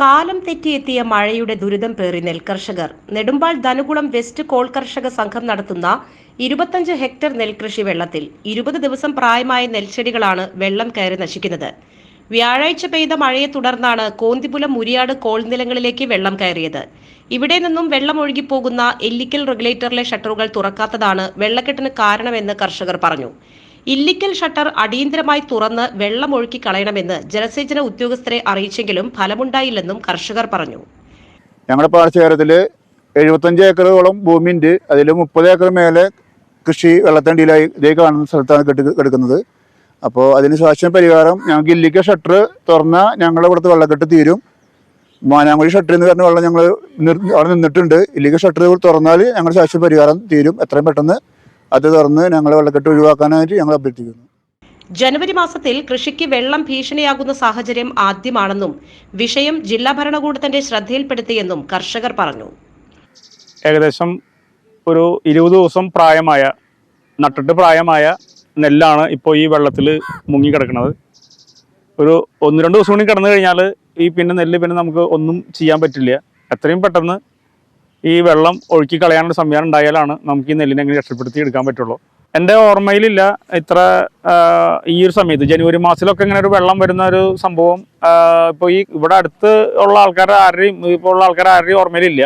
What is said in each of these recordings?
കാലം തെറ്റിയെത്തിയ മഴയുടെ ദുരിതം പേറി നെൽകർഷകർ നെടുമ്പാൾ ധനുകുളം വെസ്റ്റ് കോൾ കർഷക സംഘം നടത്തുന്ന ഇരുപത്തഞ്ച് ഹെക്ടർ നെൽകൃഷി വെള്ളത്തിൽ ഇരുപത് ദിവസം പ്രായമായ നെൽച്ചെടികളാണ് വെള്ളം കയറി നശിക്കുന്നത്. വ്യാഴാഴ്ച പെയ്ത മഴയെ തുടർന്നാണ് കോന്തിപുലം മുരിയാട് കോൾ നിലങ്ങളിലേക്ക് വെള്ളം കയറിയത്. ഇവിടെ നിന്നും വെള്ളം ഒഴുകിപ്പോകുന്ന എല്ലിക്കൽ റെഗുലേറ്ററിലെ ഷട്ടറുകൾ തുറക്കാത്തതാണ് വെള്ളക്കെട്ടിന് കാരണമെന്ന് കർഷകർ പറഞ്ഞു. ഇല്ലിക്കൽ ഷട്ടർ അടിയന്തരമായി തുറന്ന് വെള്ളം ഒഴുക്കി കളയണമെന്ന് ജലസേചന ഉദ്യോഗസ്ഥരെ അറിയിച്ചെങ്കിലും ഫലമുണ്ടായില്ലെന്നും കർഷകർ പറഞ്ഞു. ഞങ്ങളുടെ പാടശേഖരത്തിൽ എഴുപത്തഞ്ച് ഏക്കറോളം ഭൂമിയുണ്ട്. അതിൽ മുപ്പത് ഏക്കർ മേലെ കൃഷി വെള്ളത്തണ്ടിയിലായി ഇതേ കാണുന്ന സ്ഥലത്താണ് കെട്ടി കിടക്കുന്നത്. അപ്പോൾ അതിന് ശാശ്വത പരിഹാരം ഞങ്ങൾക്ക് ഇല്ലിക്ക ഷട്ടർ തുറന്നാൽ ഞങ്ങളുടെ ഇവിടുത്തെ വെള്ളക്കെട്ട് തീരും. മാനാങ്കുഴി ഷട്ടർ എന്ന് പറഞ്ഞ വെള്ളം ഞങ്ങൾ അവിടെ നിന്നിട്ടുണ്ട്. ഇല്ലിക്ക ഷട്ടർ തുറന്നാൽ ഞങ്ങളുടെ ശാശ്വത പരിഹാരം തീരും. എത്രയും പെട്ടെന്ന് അത് തുറന്ന് ഞങ്ങളെ വെള്ളക്കെട്ട് ഒഴിവാക്കാനായിട്ട് ഞങ്ങൾ അഭ്യർത്ഥിക്കുന്നു. ജനുവരി മാസത്തിൽ കൃഷിക്ക് വെള്ളം ഭീഷണിയാകുന്ന സാഹചര്യം ആദ്യമാണെന്നും വിഷയം ജില്ലാ ഭരണകൂടത്തിന്റെ ശ്രദ്ധയിൽപ്പെടുത്തിയെന്നും കർഷകർ പറഞ്ഞു. ഏകദേശം ഒരു ഇരുപത് ദിവസം പ്രായമായ നട്ടിട്ട് പ്രായമായ നെല്ലാണ് ഇപ്പോൾ ഈ വെള്ളത്തിൽ മുങ്ങി കിടക്കുന്നത്. ഒരു ഒന്ന് രണ്ട് ദിവസം കൂടി കിടന്നു കഴിഞ്ഞാൽ ഈ പിന്നെ നെല്ല് പിന്നെ നമുക്ക് ഒന്നും ചെയ്യാൻ പറ്റില്ല. എത്രയും പെട്ടെന്ന് ഈ വെള്ളം ഒഴുക്കി കളയാനുള്ള സംവിധാനം ഉണ്ടായാലാണ് നമുക്ക് ഈ നെല്ലിനെ എങ്ങനെ രക്ഷപ്പെടുത്തി എടുക്കാൻ പറ്റുള്ളൂ. എന്റെ ഓർമ്മയിലില്ല ഇത്ര ഈ ഒരു സമയത്ത് ജനുവരി മാസത്തിലൊക്കെ ഇങ്ങനെ ഒരു വെള്ളം വരുന്ന ഒരു സംഭവം ഇപ്പോൾ ഈ ഇവിടെ അടുത്ത് ഉള്ള ആൾക്കാരുടെ ആരുടെയും ഇപ്പോൾ ഉള്ള ആൾക്കാരുടെ ആരുടെയും ഓർമ്മയിലില്ല.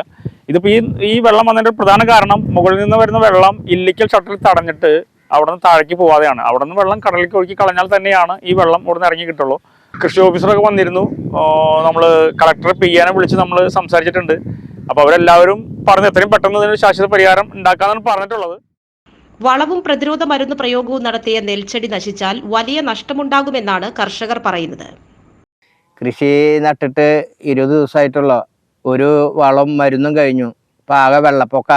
ഇതിപ്പോൾ ഈ ഈ വെള്ളം വന്നതിന്റെ പ്രധാന കാരണം മുകളിൽ നിന്ന് വരുന്ന വെള്ളം ഇല്ലിക്കൽ ഷട്ടറിൽ തടഞ്ഞിട്ട് അവിടെ നിന്ന് താഴേക്ക് പോവാതെയാണ്. അവിടെ നിന്ന് വെള്ളം കടലിലേക്ക് ഒഴുക്കി കളഞ്ഞാൽ തന്നെയാണ് ഈ വെള്ളം ഇവിടെ നിന്ന് ഇറങ്ങി കിട്ടുള്ളൂ. കൃഷി ഓഫീസറൊക്കെ വന്നിരുന്നു. നമ്മൾ കളക്ടറെ പി വിളിച്ച് നമ്മൾ സംസാരിച്ചിട്ടുണ്ട്. അപ്പോൾ അവരെല്ലാവരും പറഞ്ഞു എത്രയും പെട്ടെന്ന് ഇതിന് ശാശ്വത പരിഹാരം ഉണ്ടാക്കാന്നാണ് പറഞ്ഞിട്ടുള്ളത്. വളവും പ്രതിരോധ മരുന്ന് പ്രയോഗവും നടത്തിയ നെൽച്ചെടി നശിച്ചാൽ വലിയ നഷ്ടമുണ്ടാകുമെന്നാണ് കർഷകർ പറയുന്നത്. കൃഷി നട്ടിട്ട് ഇരുപത് ദിവസമായിട്ടുള്ള ഒരു വളം മരുന്നും കഴിഞ്ഞു. ഇപ്പം ആകെ വെള്ളപ്പൊക്ക.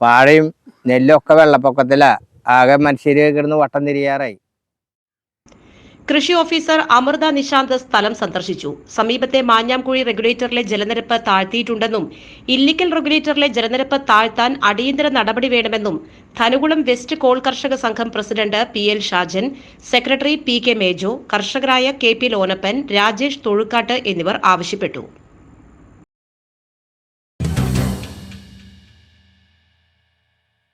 വാഴയും നെല്ലൊക്കെ വെള്ളപ്പൊക്കത്തിലാണ് ആകെ മനുഷ്യർ കിടന്ന് വട്ടം തിരിയാറായി. കൃഷി ഓഫീസർ അമൃത നിശാന്ത് സ്ഥലം സന്ദർശിച്ചു. സമീപത്തെ മാഞ്ഞാംകുഴി റെഗുലേറ്ററിലെ ജലനിരപ്പ് താഴ്ത്തിയിട്ടുണ്ടെന്നും ഇല്ലിക്കൽ റെഗുലേറ്ററിലെ ജലനിരപ്പ് താഴ്ത്താൻ അടിയന്തര നടപടി വേണമെന്നും ധനുകുളം വെസ്റ്റ് കോൾ കർഷക സംഘം president P L Shajan secretary P K Mejo കർഷകരായ K P Lonappan Rajesh Thozhukkattu എന്നിവർ ആവശ്യപ്പെട്ടു.